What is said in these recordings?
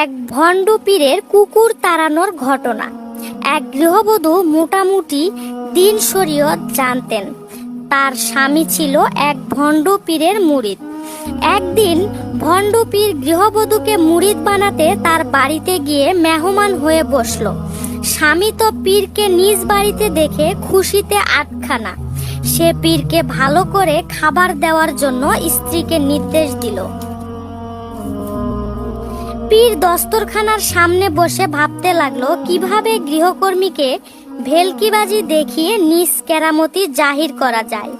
এক ভণ্ড পীরের কুকুর তাড়ানোর ঘটনা। এক গৃহবধূ মোটামুটি দিন শরীয়ত জানতেন। তার স্বামী ছিল এক ভণ্ড পীরের মুরিদ। একদিন ভণ্ড পীর গৃহবধূকে মুরিদ বানাতে তার বাড়িতে গিয়ে মেহমান হয়ে বসল। স্বামী তো পীরকে নিজ বাড়িতে দেখে খুশিতে আটখানা। সে পীরকে ভালো করে খাবার দেওয়ার জন্য স্ত্রীকে নির্দেশ দিল। পীর দস্তরখানার সামনে বসে ভাবতে লাগল, কীভাবে গৃহকর্মীকে ভেলকিবাজি দেখিয়ে নিজ কেরামতি জাহির করা যায়।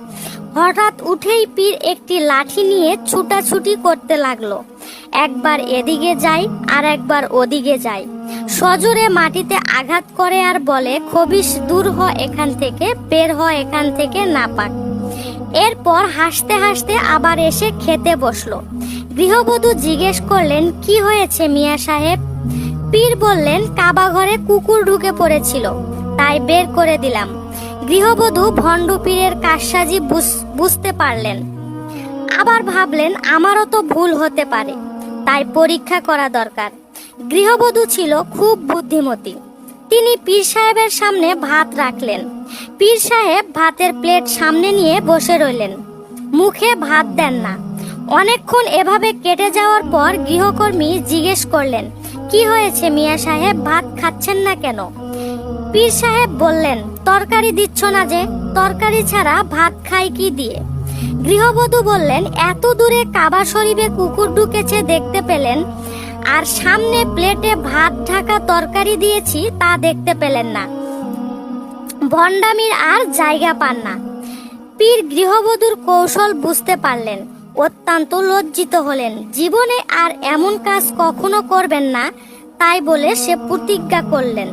হঠাৎ উঠেই পীর একটি লাঠি নিয়ে ছুটাছুটি করতে লাগল। একবার এদিকে যায় আর একবার ওদিকে যায়। সজোরে মাটিতে আঘাত করে আর বলে খবিস দূর হ এখান থেকে, বের হ এখান থেকে না পাক। এরপর হাসতে হাসতে আবার এসে খেতে বসল। গৃহবধূ জিজ্ঞেস করলেন, কি হয়েছে মিয়া সাহেব? পীর বললেন, কাবা ঘরে কুকুর ঢুকে পড়েছিল, তাই বের করে দিলাম। গৃহবধূ ভণ্ড পীরের কারসাজি বুঝ- বুঝতে পারলেন। আবার ভাবলেন, আমারও তো ভুল হতে পারে, তাই পরীক্ষা করা দরকার। গৃহবধূ ছিল খুব বুদ্ধিমতী। তিনি পীর সাহেবের সামনে ভাত রাখলেন। পীর সাহেব ভাতের প্লেট সামনে নিয়ে বসে রইলেন। মুখে ভাত দেন না। অনেকক্ষণ এভাবে কেটে যাওয়ার পর গৃহকর্মী জিজ্ঞেস করলেন, কি হয়েছে মিয়া সাহেব? ভাত খাচ্ছেন না কেন? পীর সাহেব বললেন, তরকারি দিচ্ছ না যে, তরকারি ছাড়া ভাত খাই কি দিয়ে? গৃহবধূ বললেন, এত দূরে কাবা শরীফে কুকুর ঢুকেছে দেখতে পেলেন, আর সামনে প্লেটে ভাত ঢাকা তরকারি দিয়েছি তা দেখতে পেলেন না। ভণ্ডামির আর জায়গা পান না। পীর গৃহবধূর কৌশল বুঝতে পারলেন, অত্যন্ত লজ্জিত হলেন। জীবনে আর এমন কাজ কখনো করবেন না, তাই বলে সে প্রতিজ্ঞা করলেন।